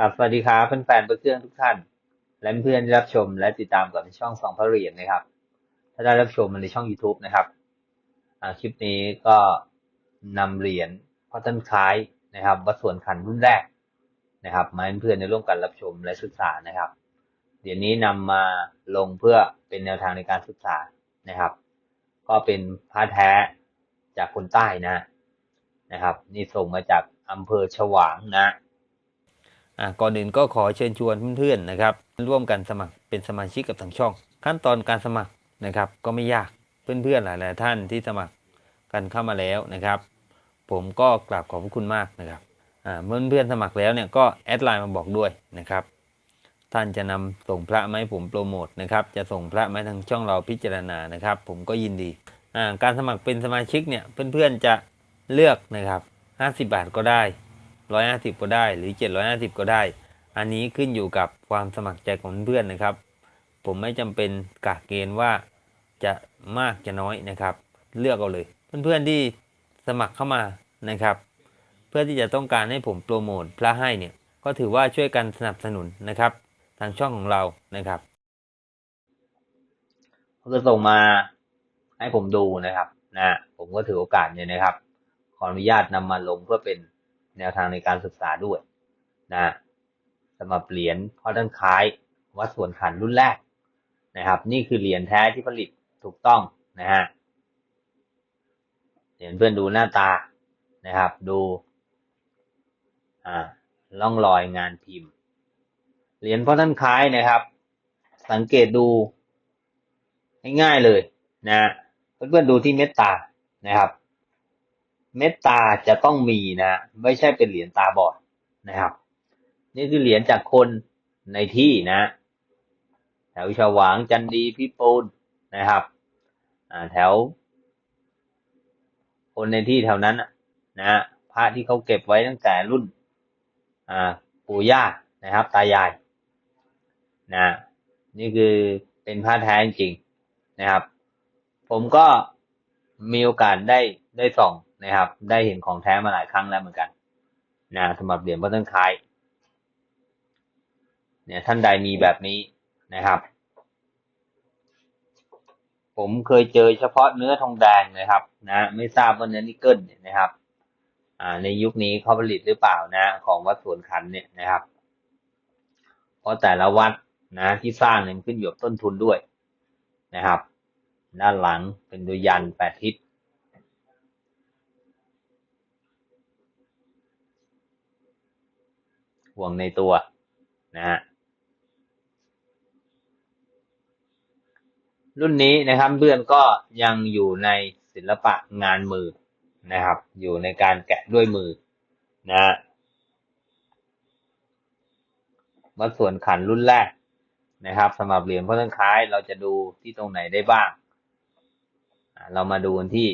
กับสวัสดีครับแฟนๆเบอร์เครื่องทุกท่าน และเพื่อนรับชมและติดตามกับในช่องสองพระเหรียญนะครับ ถ้าได้รับชมในช่อง YouTube นะครับคลิปนี้ก็นำเหรียญพอตันคล้ายนะครับวัดส่วนขันรุ่นแรกนะครับมาให้เพื่อนๆในร่วมกันรับชมและศึกษานะครับเหรียญนี้นำมาลงเพื่อเป็นแนวทางในการศึกษานะครับ ก็เป็นพระแท้จากคนใต้นะนะครับ นี่ส่งมาจากอำเภอฉวางนะ อะก่อนอื่นก็ขอเชิญชวนเพื่อนๆนะครับ ร่วมกันสมัครเป็นสมาชิกกับทางช่อง ขั้นตอนการสมัครนะครับก็ไม่ยากเพื่อนๆหลายๆท่านที่สมัครกันเข้ามาแล้วนะครับ ผมก็กราบขอบพระคุณมากนะครับอ่าเมื่อเพื่อนสมัครแล้วเนี่ยก็แอดไลน์มาบอกด้วยนะครับ ท่านจะนำส่งพระมาให้ผมโปรโมทนะครับ จะส่งพระมาให้ทางช่องเราพิจารณานะครับ ผมก็ยินดีอ่าการสมัครเป็นสมาชิกเนี่ยเพื่อนๆจะเลือกนะครับ 50 บาทก็ได้ ร้อยห้าสิบก็ได้หรือเจ็ดร้อยห้าสิบก็ได้ อันนี้ขึ้นอยู่กับความสมัครใจของเพื่อนนะครับ ผมไม่จำเป็นกะเกณฑ์ว่าจะมากจะน้อยนะครับ เลือกเอาเลย เพื่อนๆที่สมัครเข้ามานะครับ เพื่อที่จะต้องการให้ผมโปรโมทพระให้เนี่ยก็ถือว่าช่วยกันสนับสนุนนะครับ ทางช่องของเรานะครับเขาก็ส่งมาให้ผมดูนะครับนะผมก็ถือโอกาสเนี่ยนะครับ ขออนุญาตนำมาลงเพื่อเป็น แนวทางในการศึกษาด้วยนะสำหรับเหรียญพ่อท่านคล้ายวัดส่วนขันรุ่นแรกนะครับ นี่คือเหรียญแท้ที่ผลิตถูกต้องนะฮะเหรียญเพื่อนดูหน้าตานะครับ ดูอ่าล่องรอยงานพิมพ์ เหรียญพ่อท่านคล้ายนะครับ สังเกตดูง่ายๆเลยนะเพื่อนๆดูที่เม็ดตานะครับ เม็ดตาจะต้องมีนะไม่ใช่เป็นเหรียญตาบอดนะครับ นี่คือเหรียญจากคนในที่นะแถวฉวางจันดีพิปูนนะครับอ่าแถว คนในที่แถวนั้นนะพระที่เขาเก็บไว้ตั้งแต่รุ่นอ่าปู่ย่านะครับ ตายายนะนี่คือเป็นพระแท้จริงนะครับ ผมก็มีโอกาสได้ได้ส่อง นะครับ ได้เห็นของแท้มาหลายครั้งแล้วเหมือนกันนะสำหรับเหรียญพ่อต้นคายเนี่ยท่านใดมีแบบนี้นะครับ ผมเคยเจอเฉพาะเนื้อทองแดงนะครับ นะ ไม่ทราบว่าเนื้อนิกเกิลเนี่ยนะครับ อ่า ในยุคนี้เขาผลิตหรือเปล่านะ ของวัดสวนขันเนี่ยนะครับ เพราะแต่ละวัดนะที่สร้างเนี่ยขึ้นอยู่กับต้นทุนด้วยนะครับ ด้านหลังเป็นดุยันแปดทิศ ห่วงในตัวนะฮะรุ่นนี้นะครับเพื่อนก็ยังอยู่ในศิลปะงานมือนะครับ อยู่ในการแกะด้วยมือนะวัดส่วนขันรุ่นแรกนะครับสำหรับเหรียญพ่อต้นคล้ายเราจะดูที่ตรงไหนได้บ้าง เรามาดูที่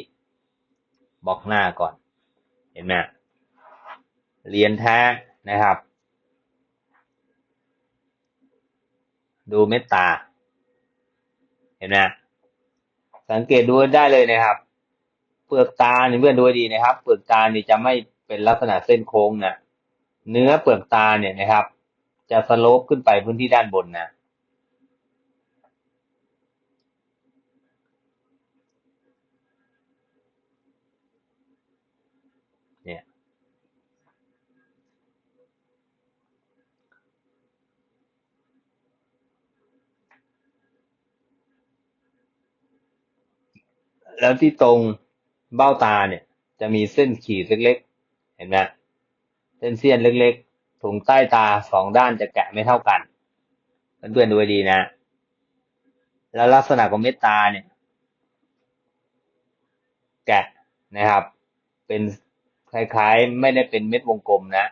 บล็อกหน้าก่อน เห็นไหมเหรียญแท้นะครับ ดูเมตตา เห็นไหมสังเกตดูได้เลยนะครับ เปลือกตาเนี่ยเพื่อนดูดีนะครับ เปลือกตาเนี่ยจะไม่เป็นลักษณะเส้นโค้งนะเนื้อเปลือกตาเนี่ยนะครับ จะสโลปขึ้นไปพื้นที่ด้านบนนะเนี่ย แล้วที่ตรงเบ้าตาเนี่ย จะมีเส้นขีดเล็กๆ เห็นไหมเส้นเสี้ยนเล็กๆถุงใต้ตาสองด้านจะแกะไม่เท่ากันเพื่อนๆดูดีนะ แล้วลักษณะของเม็ดตาเนี่ย แกะนะครับ เป็นคล้ายๆ ไม่ได้เป็นเม็ดวงกลมนะ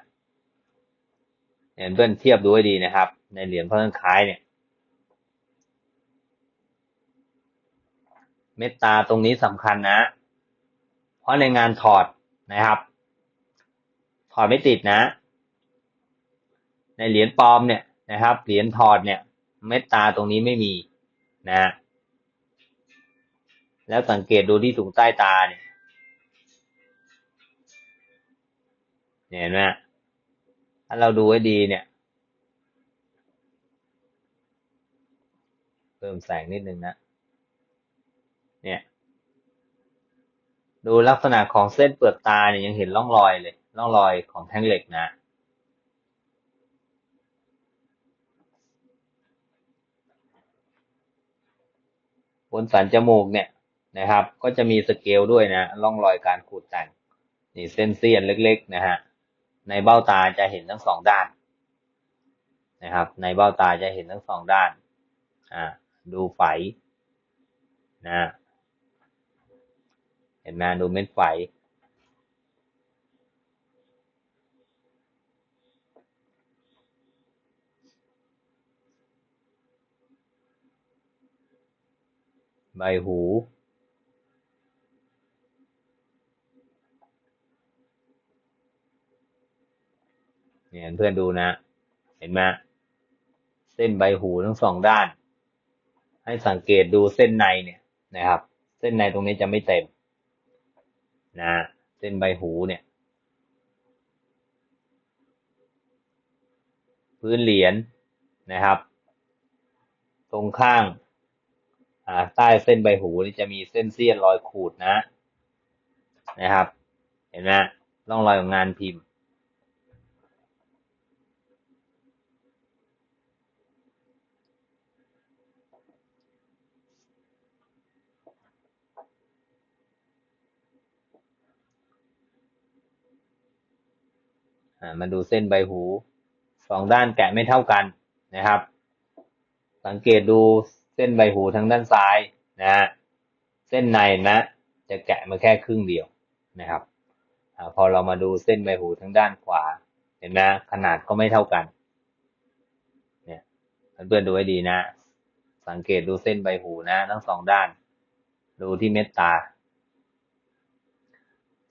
เห็นเพื่อนเทียบดูให้ดีนะครับ ในเหรียญพ่อต้นคล้ายเนี่ย เมตตาตรงนี้สำคัญนะ เพราะในงานถอดนะครับ ถอดไม่ติดนะ ในเหรียญปลอมเนี่ยนะครับ เหรียญถอดเนี่ย เมตตาตรงนี้ไม่มีนะ แล้วสังเกตดูที่ถุงใต้ตาเนี่ยเห็นไหมถ้าเราดูให้ดีเนี่ย เพิ่มแสงนิดนึงนะ เนี่ยดูลักษณะของเส้นเปลือกตาเนี่ยยังเห็นร่องรอยเลยร่องรอยของแท่งเหล็กนะ บนสันจมูกเนี่ยนะครับ ก็จะมีสเกลด้วยนะร่องรอยการขูดแต่งนี่เส้นเสี้ยนเล็กๆนะฮะในเบ้าตาจะเห็นทั้งสองด้านนะครับ ในเบ้าตาจะเห็นทั้งสองด้านอ่าดูไฝนะ เห็นไหมดูเม็ดไฝใบหูเนี่ยเพื่อนดูนะ เห็นไหมเส้นใบหูทั้งสองด้าน ให้สังเกตดูเส้นในเนี่ยนะครับ เส้นในตรงนี้จะไม่เต็ม นะเส้นใบหูเนี่ย พื้นเหรียญนะครับ ตรงข้างใต้เส้นใบหูนี่จะมีเส้นเสี้ยนรอยขูดนะนะครับ เห็นไหมร่องรอยของงานพิมพ์ มาดูเส้นใบหูสองด้านแกะไม่เท่ากันนะครับ สังเกตดูเส้นใบหูทางด้านซ้ายนะฮะเส้นในนะ จะแกะมาแค่ครึ่งเดียวนะครับอพอเรามาดูเส้นใบหูทางด้านขวา เห็นไหมขนาดก็ไม่เท่ากันเนี่ยเพื่อนๆดูให้ดีนะ สังเกตดูเส้นใบหูนะ ทั้งสองด้าน ดูที่เม็ดตา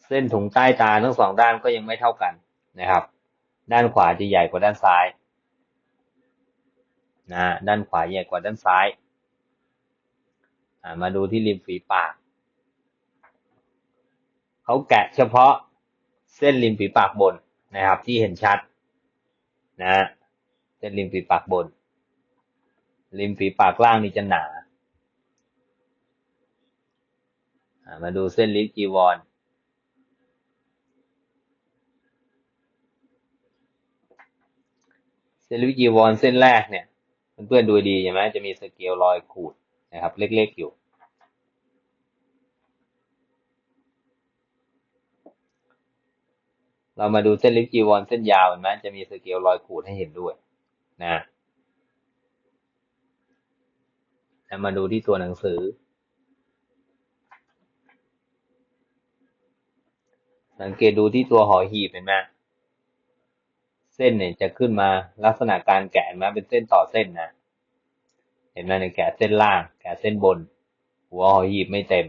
เส้นถุงใต้ตาทั้งสองด้านก็ยังไม่เท่ากัน นะครับ ด้านขวาจะใหญ่กว่าด้านซ้ายนะด้านขวาใหญ่กว่าด้านซ้าย มาดูที่ริมฝีปาก เขาแกะเฉพาะเส้นริมฝีปากบนนะครับ ที่เห็นชัดนะเส้นริมฝีปากบน ริมฝีปากล่างนี่จะหนา มาดูเส้นลิ้นจีวร เส้นลิจีวรเส้นแรกเนี่ยเพื่อนๆดูดีใช่ไหมจะมีสเกลรอยขูดนะครับ เล็กๆอยู่ เรามาดูเส้นลิฟจีวรเส้นยาวเห็นไหมจะมีสเกลรอยขูดให้เห็นด้วยนะแล้วมาดูที่ตัวหนังสือ สังเกตดูที่ตัวหอหีบเห็นไหม เส้นเนี่ยจะขึ้นมาลักษณะการแกะมาเป็นเส้นต่อเส้นนะ เห็นไหมในแกะเส้นล่าง แกะเส้นบน หัวหอหีบไม่เต็ม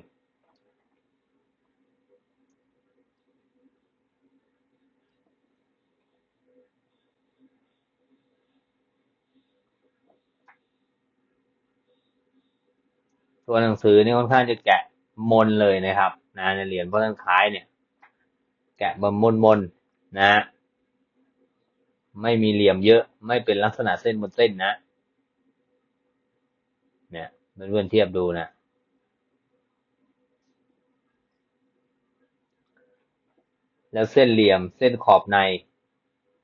ตัวหนังสือนี่ค่อนข้างจะแกะมนเลยนะครับ นะในเหรียญพระท่านคล้ายเนี่ย แกะบนมนมนนะ ไม่มีเหลี่ยมเยอะ ไม่เป็นลักษณะเส้นบนเส้นนะ เนี่ยเพื่อนๆเทียบดูนะ แล้วเส้นเหลี่ยมเส้นขอบใน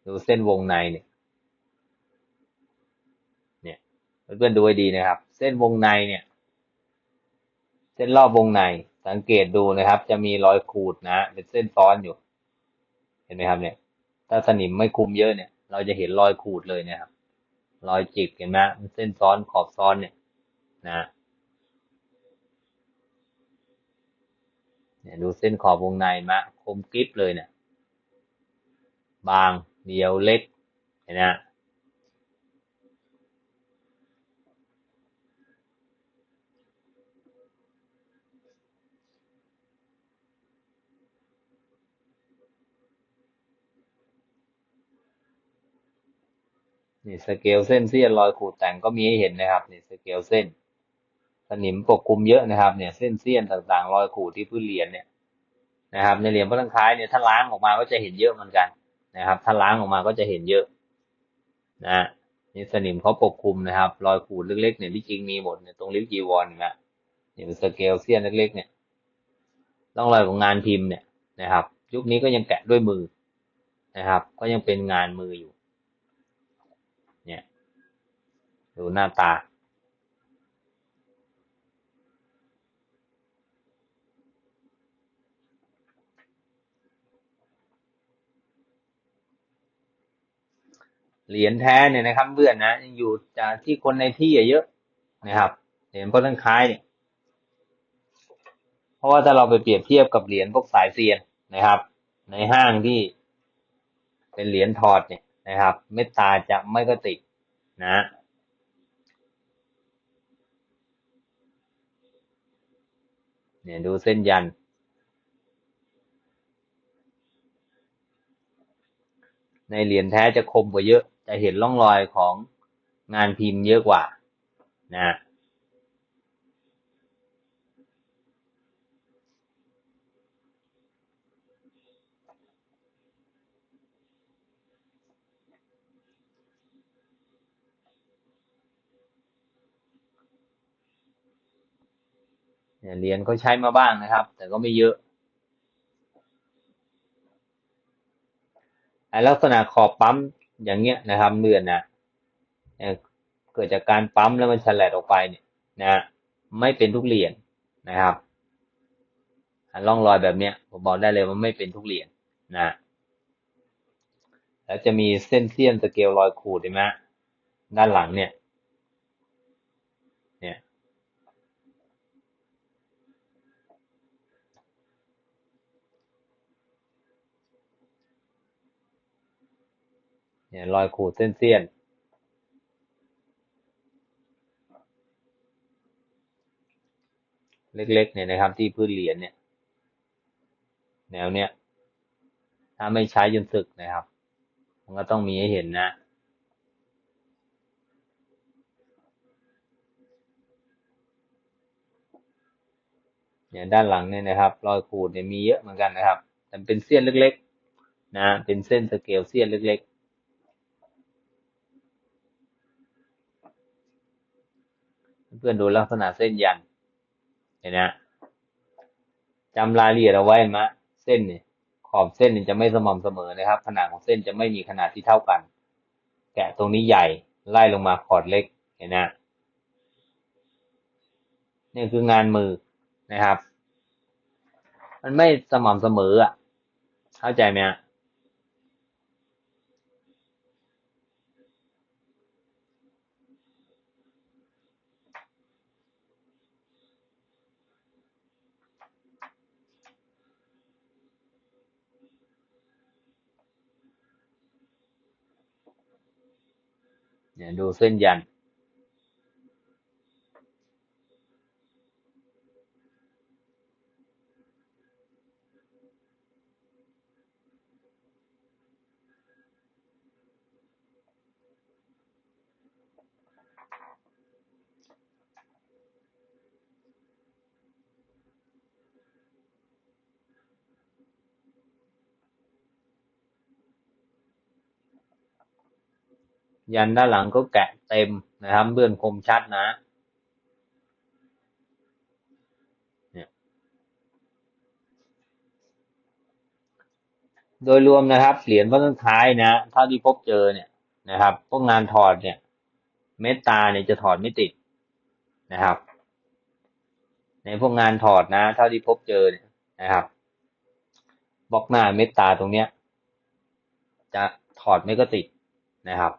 ดูเส้นวงในเนี่ย เนี่ยเพื่อนๆดูให้ดีนะครับ เส้นวงในเนี่ย เส้นรอบวงใน สังเกตดูนะครับ จะมีรอยขูดนะ เป็นเส้นซ้อนอยู่ เห็นไหมครับเนี่ยถ้าสนิมไม่คุมเยอะเนี่ย เราจะเห็นรอยขูดเลยนะครับ รอยจิกเห็นไหมมันเส้นซ้อนขอบซ้อนเนี่ยนะเนี่ยดูเส้นขอบวงในมะคมกริบเลยเนี่ยบางเดียวเล็กเห็นไหม นี่สเกลเส้นเสี้ยนรอยขูดแต่งก็มีให้เห็นนะครับนี่สเกลเส้นสนิมปกคลุมเยอะนะครับเนี่ยเส้นเสี้ยนต่างๆ รอยขูดที่พื้นเหรียญเนี่ยนะครับในเหรียญพระตังคล้ายเนี่ยถ้าล้างออกมาก็จะเห็นเยอะเหมือนกันนะครับถ้าล้างออกมาก็จะเห็นเยอะนะนี่สนิมเขาปกคลุมนะครับ รอยขูดเล็กๆเนี่ยที่จริงมีหมดเนี่ยตรงริบจีวรเห็นไหมเนี่ยเป็นสเกลเซียนเล็กๆเนี่ยร่องรอยของงานพิมพ์เนี่ยนะครับ ยุคนี้ก็ยังแกะด้วยมือนะครับ ก็ยังเป็นงานมืออยู่ ดูหน้าตา เหรียญแท้เนี่ยนะครับเพื่อนนะยังอยู่จากที่คนในที่เยอะนะครับ เหรียญพ่อท่านคล้ายเนี่ยเพราะว่าถ้าเราไปเปรียบเทียบกับเหรียญพวกสายเซียนนะครับ ในห้างที่เป็นเหรียญถอดเนี่ยนะครับ เม็ดตาจะไม่ก็ติดนะ เนี่ยดูเส้นยัน ในเหรียญแท้จะคมกว่าเยอะ จะเห็นร่องรอยของงานพิมพ์เยอะกว่านะ เหรียญเขาใช้มาบ้างนะครับ แต่ก็ไม่เยอะลักษณะขอบปั๊มอย่างเงี้ยนะครับเลือนนะเกิดจากการปั๊มแล้วมันฉลัดออกไปเนี่ยนะไม่เป็นทุกเหรียญนะครับร่องรอยแบบเนี้ยผมบอกได้เลยว่าไม่เป็นทุกเหรียญนะแล้วจะมีเส้นเสี้ยนสเกลรอยขูดเห็นไหมด้านหลังเนี่ย เนี่ยรอยขูดเส้นเสี้ยนเล็กๆเนี่ยนะครับที่พื้นเหรียญเนี่ย แนวเนี้ยถ้าไม่ใช้จนสึกนะครับ มันก็ต้องมีให้เห็นนะ เนี่ยด้านหลังเนี่ยนะครับ รอยขูดเนี่ยมีเยอะเหมือนกันนะครับแต่เป็นเสี้ยนเล็ก ๆ นะ เป็นเส้นสเกลเสี้ยนเล็ก ๆ เพื่อนดูลักษณะเส้นยันเห็นนะจำรายละเอียดเอาไว้มะเส้นเนี่ยขอบเส้นจะไม่สม่ำเสมอนะครับ ขนาดของเส้นจะไม่มีขนาดที่เท่ากัน แกะตรงนี้ใหญ่ไล่ลงมาขอดเล็กเห็นนะนี่คืองานมือนะครับ มันไม่สม่ำเสมออะ เข้าใจไหมฮะ ดูเส้นยัน ยันด้านหลังก็แกะเต็มนะครับเบื้อนคมชัดนะโดยรวมนะครับ เหรียญพระต้นท้ายนะเท่าที่พบเจอเนี่ยนะครับ พวกงานถอดเนี่ย เมตตาเนี่ยจะถอดไม่ติดนะครับ ในพวกงานถอดนะ เท่าที่พบเจอเนี่ยนะครับบล็อกหน้าเมตตาตรงเนี้ย จะถอดไม่ก็ติดนะครับ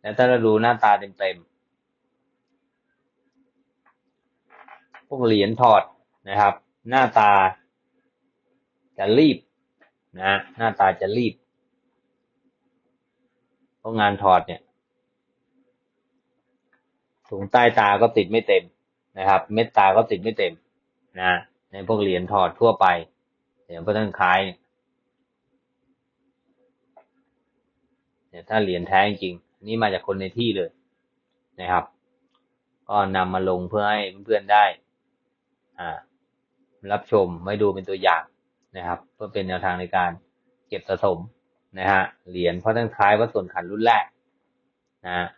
แล้วถ้าเราดูหน้าตาเต็มๆ พวกเหรียญถอดนะครับ หน้าตาจะรีบนะหน้าตาจะรีบเพราะงานถอดเนี่ยถุงใต้ตาก็ติดไม่เต็มนะครับ เม็ดตาก็ติดไม่เต็มนะในพวกเหรียญถอดทั่วไปเหรียญพระท่านคล้ายเนี่ยถ้าเหรียญแท้จริง นี่มาจากคนในที่เลยนะครับ ก็นำมาลงเพื่อให้เพื่อนๆได้อ่ารับชมไม่ดูเป็นตัวอย่างนะครับ เพื่อเป็นแนวทางในการเก็บสะสมนะฮะเหรียญเพราะท่านคล้ายวัดส่วนขันรุ่นแรกนะ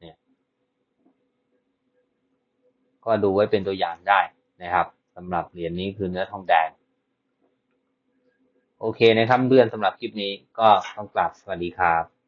เนี่ยก็ดูไว้เป็นตัวอย่างได้นะครับสำหรับเหรียญนี้คือเนื้อทองแดง โอเคนะครับเพื่อนสำหรับคลิปนี้ก็ต้องกราบสวัสดีครับ